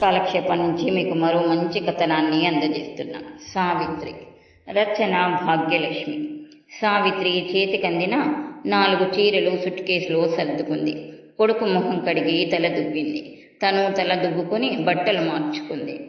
కాలక్షేపం నుంచి మీకు మరో మంచి కథనాన్ని అందజేస్తున్నాం. సావిత్రి. రచన భాగ్యలక్ష్మి. సావిత్రి చేతికందిన నాలుగు చీరలు సుట్ కేసులో సర్దుకుంది. కొడుకు మొహం కడిగి తల దువ్వింది. తను తల దువ్వుకుని బట్టలు మార్చుకుంది.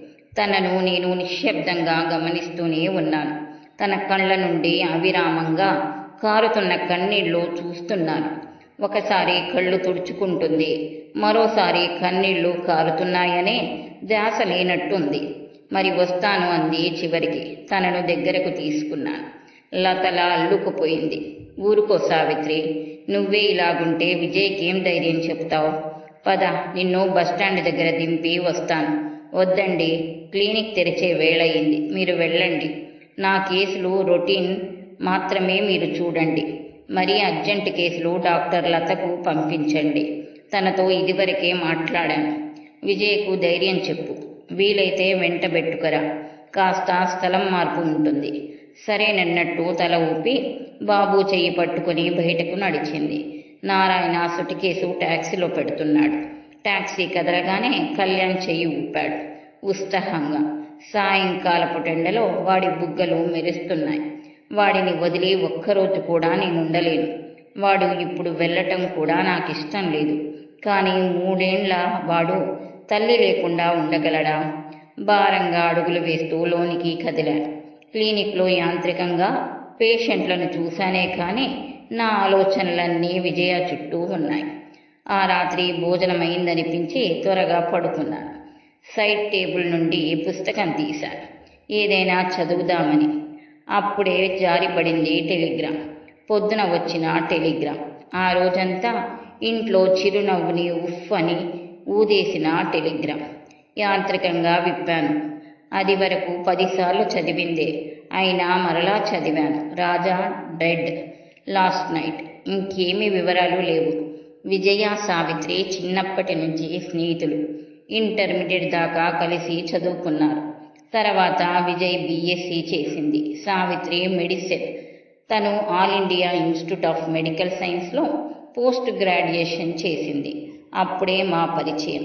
తనను నేను నిశ్శబ్దంగా గమనిస్తూనే ఉన్నాను. తన కళ్ళ నుండి అవిరామంగా కారుతున్న కన్నీళ్ళు చూస్తున్నాను. ఒకసారి కళ్ళు తుడుచుకుంటుంది. మరోసారి కన్నీళ్ళు కారుతున్నాయనే ధ్యాస లేనట్టుంది. మరి వస్తాను అంది చివరికి. తనను దగ్గరకు తీసుకున్నాను లతలా అల్లుకుపోయింది. ఊరుకో సావిత్రి నువ్వే ఇలాగుంటే విజయ్కి ఏం ధైర్యం చెప్తావు? పద నిన్ను బస్టాండ్ దగ్గర దింపి వస్తాను. వద్దండి క్లినిక్ తెరిచే వేళయింది. మీరు వెళ్ళండి. నా కేసులు రొటీన్ మాత్రమే మీరు చూడండి. మరీ అర్జెంట్ కేసులు డాక్టర్ లతకు పంపించండి. తనతో ఇదివరకే మాట్లాడాను. విజయ్కు ధైర్యం చెప్పు. వీలైతే వెంట పెట్టుకరా. కాస్త స్థలం మార్పు ఉంటుంది. సరేనన్నట్టు తల ఊపి బాబు చెయ్యి పట్టుకుని బయటకు నడిచింది. నారాయణ సుటికేసు ట్యాక్సీలో పెడుతున్నాడు. ట్యాక్సీ కదలగానే కళ్యాణ్ చెయ్యి ఊపాడు. ఉత్సాహంగా. సాయంకాలపు టెండలో వాడి బుగ్గలు మెరుస్తున్నాయి. వాడిని వదిలి ఒక్కరోజు కూడా నేను ఉండలేను వాడు ఇప్పుడు వెళ్ళటం కూడా నాకు ఇష్టం లేదు. కానీ మూడేండ్ల వాడు తల్లి లేకుండా ఉండగలడా? భారంగా అడుగులు వేస్తూ లోనికి కదిలాడు క్లినిక్లో యాంత్రికంగా పేషెంట్లను చూశానే కానీ నా ఆలోచనలన్నీ విజయ చుట్టూ ఉన్నాయి. ఆ రాత్రి భోజనమైందనిపించి త్వరగా పడుకున్నాను సైడ్ టేబుల్ నుండి పుస్తకం తీశాను ఏదైనా చదువుదామని. అప్పుడే జారిపడింది టెలిగ్రామ్. పొద్దున వచ్చిన టెలిగ్రామ్. ఆ రోజంతా ఇంట్లో చిరునవ్వుని ఉఫ్ అని ఊదేసిన టెలిగ్రామ్. యాంత్రికంగా విప్పాను. అది వరకు పదిసార్లు చదివిందే. అయినా మరలా చదివాను. Raja dead last night. ఇంకేమి వివరాలు లేవు. విజయ సావిత్రి చిన్నప్పటి నుంచి స్నేహితులు. ఇంటర్మీడియట్ దాకా కలిసి చదువుకున్నారు. తర్వాత విజయ్ బీఎస్సీ చేసింది. సావిత్రి మెడిసిన్. తను all India institute of medical సైన్స్లో పోస్ట్ గ్రాడ్యుయేషన్ చేసింది. అప్పుడే మా పరిచయం.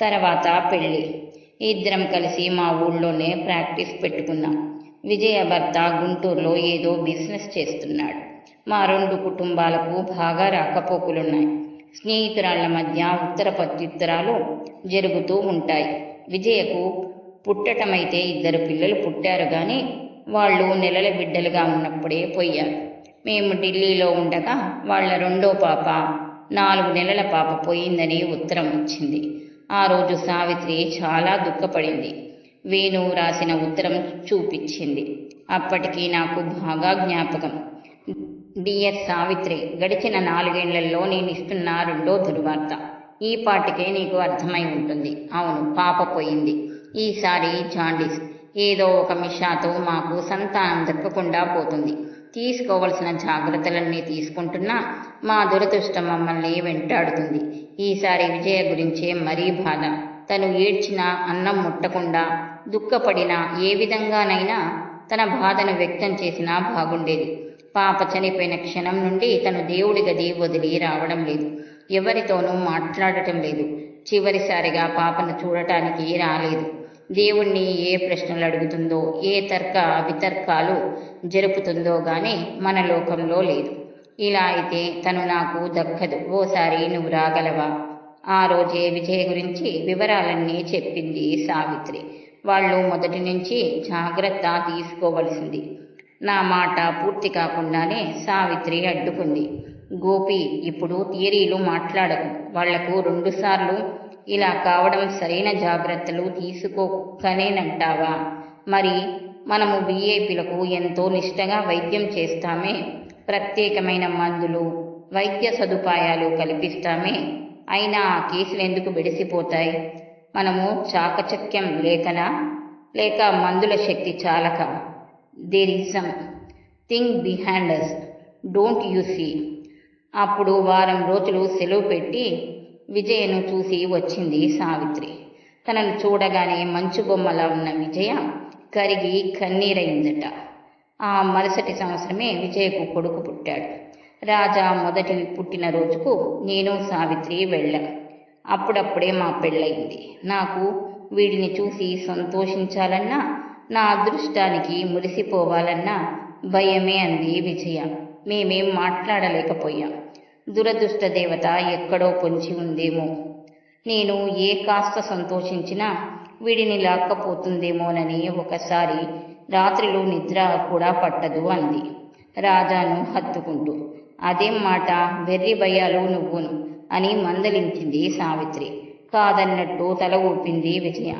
తర్వాత పెళ్ళి. ఇద్దరం కలిసి మా ఊళ్ళోనే ప్రాక్టీస్ పెట్టుకున్నాం. విజయ భర్త గుంటూరులో ఏదో బిజినెస్ చేస్తున్నాడు. మా రెండు కుటుంబాలకు బాగా రాకపోకలున్నాయి. స్నేహితురాళ్ళ మధ్య ఉత్తర ప్రత్యుత్తరాలు జరుగుతూ ఉంటాయి. విజయకు పుట్టటమైతే ఇద్దరు పిల్లలు పుట్టారు కానీ వాళ్ళు నెలల బిడ్డలుగా ఉన్నప్పుడే పోయారు. మేము ఢిల్లీలో ఉండగా వాళ్ళ రెండో పాప నాలుగు నెలల పాప పోయిందని ఉత్తరం వచ్చింది. ఆ రోజు సావిత్రి చాలా దుఃఖపడింది. వేణు రాసిన ఉత్తరం చూపించింది. అప్పటికి నాకు బాగా జ్ఞాపకం. డిఎస్ సావిత్రి గడిచిన నాలుగేళ్ళలో నేను ఇస్తున్న రెండో దుర్వార్త. ఈ పాటికే నీకు అర్థమై ఉంటుంది. అవును పాప పోయింది. ఈసారి జాండీస్. ఏదో ఒక మిషాతో మాకు సంతానం దక్కకుండా పోతుంది. తీసుకోవలసిన జాగ్రత్తలన్నీ తీసుకుంటున్నా మా దురదృష్టం మమ్మల్ని వెంటాడుతుంది. ఈసారి విజయ గురించే మరీ బాధ. తను ఏడ్చినా అన్నం ముట్టకుండా దుఃఖపడినా ఏ విధంగానైనా తన బాధను వ్యక్తం చేసినా బాగుండేది. పాప చనిపోయిన క్షణం నుండి తను దేవుడి గది వదిలి రావడం లేదు. ఎవరితోనూ మాట్లాడటం లేదు. చివరిసారిగా పాపను చూడటానికి రాలేదు. దేవుణ్ణి ఏ ప్రశ్నలు అడుగుతుందో ఏ తర్క వితర్కాలు జరుపుతుందో గాని మన లోకంలో లేదు. ఇలా అయితే తను నాకు దక్కదు. ఓసారి నువ్వు రాగలవా? ఆ రోజే విజయ గురించి వివరాలన్నీ చెప్పింది సావిత్రి. వాళ్ళు మొదటి నుంచి జాగ్రత్త తీసుకోవలసింది. నా మాట పూర్తి కాకుండానే సావిత్రి అడ్డుకుంది. గోపి ఇప్పుడు థియరీలు మాట్లాడకు. వాళ్ళకు రెండుసార్లు ఇలా కావడం సరైన జాగ్రత్తలు తీసుకోకనేనంటావా? మరి మనము బీఏపీలకు ఎంతో నిష్టగా వైద్యం చేస్తామే ప్రత్యేకమైన మందులు వైద్య సదుపాయాలు కల్పిస్తామే. అయినా ఆ కేసులు ఎందుకు బెడిసిపోతాయి? మనము చాకచక్యం లేకనా? లేక మందుల శక్తి చాలక? There is something behind us don't you see అప్పుడు వారం రోజులు సెలవు పెట్టి విజయను చూసి వచ్చింది సావిత్రి. తనను చూడగానే మంచు బొమ్మలా ఉన్న విజయ కరిగి కన్నీరైందట ఆ మరుసటి సంవత్సరమే విజయకు కొడుకు పుట్టాడు. రాజా మొదటి పుట్టిన రోజుకు నేను సావిత్రి వెళ్ళాం. అప్పుడప్పుడే మా పెళ్ళయింది. నాకు వీడిని చూసి సంతోషించాలన్నా నా అదృష్టానికి మురిసిపోవాలన్నా భయమే అంది విజయ. మేమేం మాట్లాడలేకపోయాం. దురదృష్ట దేవత ఎక్కడో పొంచి ఉందేమో. నేను ఏ కాస్త సంతోషించినా వీడిని లాక్కపోతుందేమోనని ఒకసారి రాత్రిలో నిద్ర కూడా పట్టదు అంది. రాజాను హత్తుకుంటూ అదేం మాట? వెర్రి భయాలు నువ్వును అని మందలించింది సావిత్రి. కాదన్నట్టు తల ఊపింది విజయ.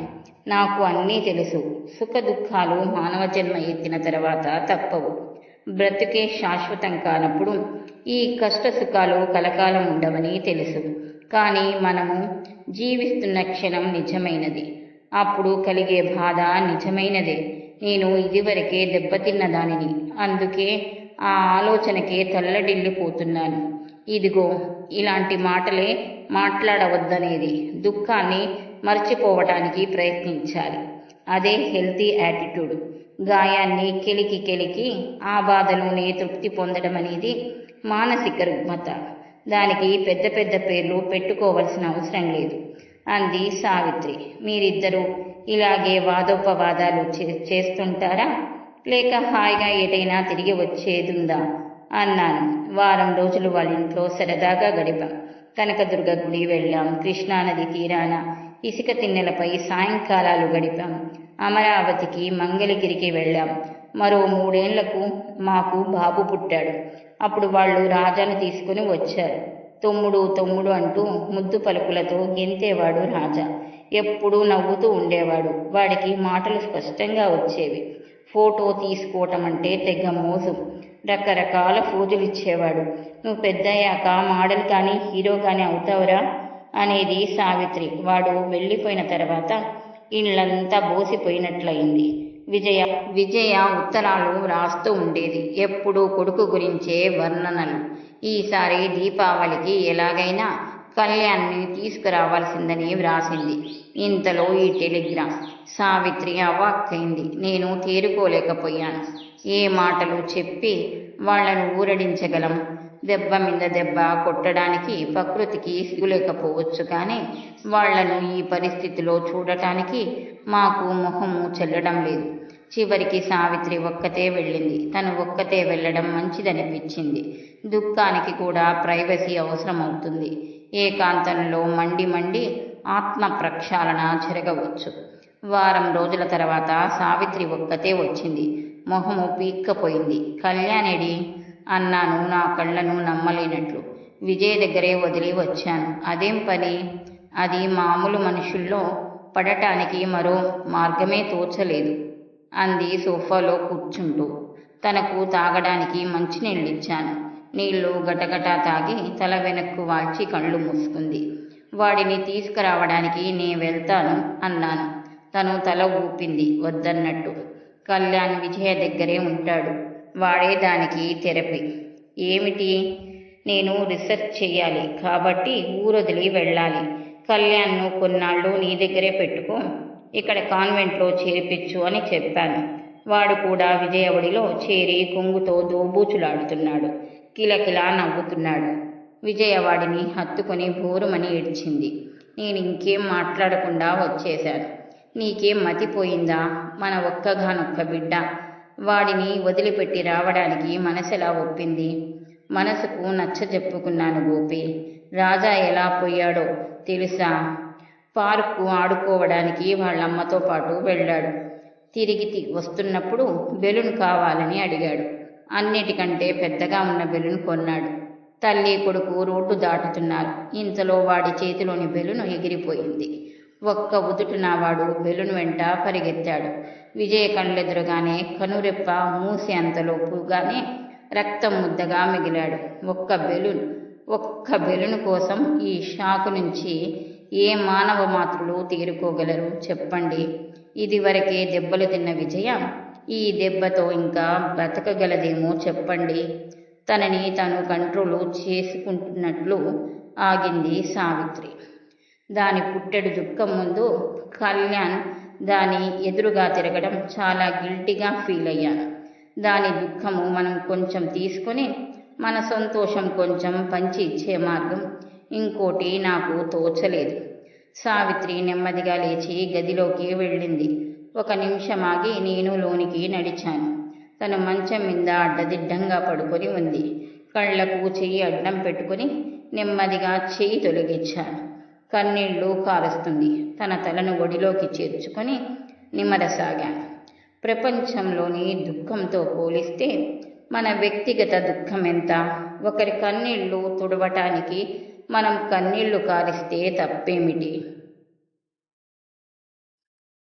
నాకు అన్నీ తెలుసు. సుఖ దుఃఖాలు మానవ జన్మ ఎత్తిన తర్వాత తప్పవు. బ్రతుకే శాశ్వతం కానప్పుడు ఈ కష్ట సుఖాలు కలకాలం ఉండవని తెలుసు. కానీ మనము జీవిస్తున్న క్షణం నిజమైనది. అప్పుడు కలిగే బాధ నిజమైనదే. నేను ఇదివరకే దెబ్బతిన్న దానిని అందుకే ఆ ఆలోచనకే తల్లడిల్లిపోతున్నాను. ఇదిగో ఇలాంటి మాటలే మాట్లాడవద్దనేది దుఃఖాన్ని మర్చిపోవటానికి ప్రయత్నించాలి. అదే హెల్తీ యాటిట్యూడ్. గాయాన్ని కెలికి కెలికి ఆ బాధలోనే తృప్తి పొందడం అనేది మానసిక రుగ్మత. దానికి పెద్ద పెద్ద పేర్లు పెట్టుకోవలసిన అవసరం లేదు. అంది సావిత్రి. మీరిద్దరూ ఇలాగే వాదోపవాదాలు చే- చేస్తుంటారా? లేక హాయిగా ఏదైనా తిరిగి వచ్చేదుందా? అన్నాను. వారం రోజులు వాళ్ళ ఇంట్లో సరదాగా గడిపాం. కనకదుర్గ గుడి వెళ్ళాం. కృష్ణానది తీరాన ఇసుక తిన్నెలపై సాయంకాలాలు గడిపాం. అమరావతికి మంగళగిరికి వెళ్ళాం. మరో మూడేళ్ళకు మాకు బాబు పుట్టాడు. అప్పుడు వాళ్ళు రాజాను తీసుకుని వచ్చారు. తొమ్ముడు తొమ్ముడు అంటూ ముద్దు పలుకులతో గెంతేవాడు రాజా. ఎప్పుడూ నవ్వుతూ ఉండేవాడు. వాడికి మాటలు స్పష్టంగా వచ్చేవి. ఫోటో తీసుకోవటం అంటే తెగ మోజు. రకరకాల ఫోజులు ఇచ్చేవాడు నువ్వు పెద్దయ్యాక మోడల్ కానీ హీరో కానీ అవుతావురా? అనేది సావిత్రి. వాడు వెళ్ళిపోయిన తర్వాత ఇళ్ళంతా బోసిపోయినట్లయింది. విజయ విజయ ఉత్తరాలు రాస్తూ ఉండేది. ఎప్పుడూ కొడుకు గురించే వర్ణనలు. ఈసారి దీపావళికి ఎలాగైనా కళ్యాణ్ని తీసుకురావాల్సిందని వ్రాసింది. ఇంతలో ఈ టెలిగ్రామ్. సావిత్రి అవాక్కైంది నేను తేరుకోలేకపోయాను. ఏ మాటలు చెప్పి వాళ్ళను ఊరడించగలం? దెబ్బ మీద దెబ్బ కొట్టడానికి ప్రకృతికి సిగ్గులేకపోవచ్చు. కానీ వాళ్ళను ఈ పరిస్థితిలో చూడటానికి మాకు మొహము చెల్లడం లేదు. చివరికి సావిత్రి ఒక్కతే వెళ్ళింది. తను ఒక్కతే వెళ్ళడం మంచిదనిపించింది. దుఃఖానికి కూడా ప్రైవసీ అవసరం అవుతుంది ఏకాంతంలో మండి మండి ఆత్మ ప్రక్షాళన జరగవచ్చు. వారం రోజుల తర్వాత సావిత్రి ఒక్కతే వచ్చింది. మొహము పీక్కపోయింది. కళ్యాణిడి అన్నాను. నా కళ్ళను నమ్మలేనట్లు. విజయ్ దగ్గరే వదిలి వచ్చాను. అదేం పని? అది మామూలు మనుషుల్లో పడటానికి మరో మార్గమే తోచలేదు అంది సోఫాలో కూర్చుంటూ. తనకు తాగడానికి మంచినీళ్ళిచ్చాను. నీళ్ళు గటగటా తాగి తల వెనక్కు వాల్చి కళ్ళు మూసుకుంది. వాడిని తీసుకురావడానికి నే వెళ్తాను అన్నాను. తను తల ఊపింది వద్దన్నట్టు. కళ్యాణ్ విజయ దగ్గరే ఉంటాడు. వాడేదానికి థెరపీ. ఏమిటి? నేను రీసెర్చ్ చేయాలి కాబట్టి ఊరొదిలి వెళ్ళాలి. కళ్యాణ్ను కొన్నాళ్ళు నీ దగ్గరే పెట్టుకో. ఇక్కడ కాన్వెంట్లో చేర్పించు అని చెప్పాను. వాడు కూడా విజయవడిలో చేరి కొంగుతో దోబూచులాడుతున్నాడు. కిలకిలా నవ్వుతున్నాడు. విజయవాడిని హత్తుకొని బోరుమని ఏడ్చింది. నేను ఇంకేం మాట్లాడకుండా వచ్చేశాను. నీకేం మతిపోయిందా? మన ఒక్కగానొక్క బిడ్డ. వాడిని వదిలిపెట్టి రావడానికి మనసెలా ఒప్పింది? మనసుకు నచ్చ చెప్పుకున్నాను గోపి. రాజా ఎలా పోయాడో తెలుసా? పార్కు ఆడుకోవడానికి వాళ్ళమ్మతో పాటు వెళ్ళాడు. తిరిగి తి- వస్తున్నప్పుడు బెలూన్ కావాలని అడిగాడు. అన్నిటికంటే పెద్దగా ఉన్న బెలూన్ కొన్నాడు. తల్లి కొడుకు రోడ్డు దాటుతున్నారు. ఇంతలో వాడి చేతిలోని బెలూన్ ఎగిరిపోయింది. ఒక్క ఉదుటున వాడు బెలూన్ వెంట పరిగెత్తాడు. విజయ కళ్ళెదురుగానే కనురెప్ప మూసి అంతలోపుగానే రక్తం ముద్దగా మిగిలాడు. ఒక్క బెలూన్ ఒక్క బెలూన్ కోసం ఈ షాకు నుంచి ఏ మానవ మాతృలు తీరుకోగలరు చెప్పండి. ఇదివరకే దెబ్బలు తిన్న విజయ ఈ దెబ్బతో ఇంకా బ్రతకగలదేమో చెప్పండి. తనని తను కంట్రోల్ చేసుకుంటున్నట్లు ఆగింది సావిత్రి. దాని పుట్టెడు దుఃఖం ముందు కళ్యాణ్ దాని ఎదురుగా తిరగడం చాలా గిల్టీగా ఫీల్ అయ్యాను దాని దుఃఖము మనం కొంచెం తీసుకొని మన సంతోషం కొంచెం పంచి ఇచ్చే మార్గం ఇంకోటి నాకు తోచలేదు. సావిత్రి నెమ్మదిగా లేచి గదిలోకి వెళ్ళింది. ఒక నిమిషం ఆగి నేను లోనికి నడిచాను. తను మంచం మీద అడ్డదిడ్డంగా పడుకొని ఉంది. కళ్ళకు చెయ్యి అడ్డం పెట్టుకుని నెమ్మదిగా చెయ్యి తొలగించాను కన్నీళ్ళు కారుస్తుంది. తన తలను ఒడిలోకి చేర్చుకొని నిమరసాగాను ప్రపంచంలోని దుఃఖంతో పోలిస్తే మన వ్యక్తిగత దుఃఖం ఎంత? ఒకరి కన్నీళ్ళు తుడవటానికి మనం కన్నీళ్ళు కారిస్తే తప్పేమిటి?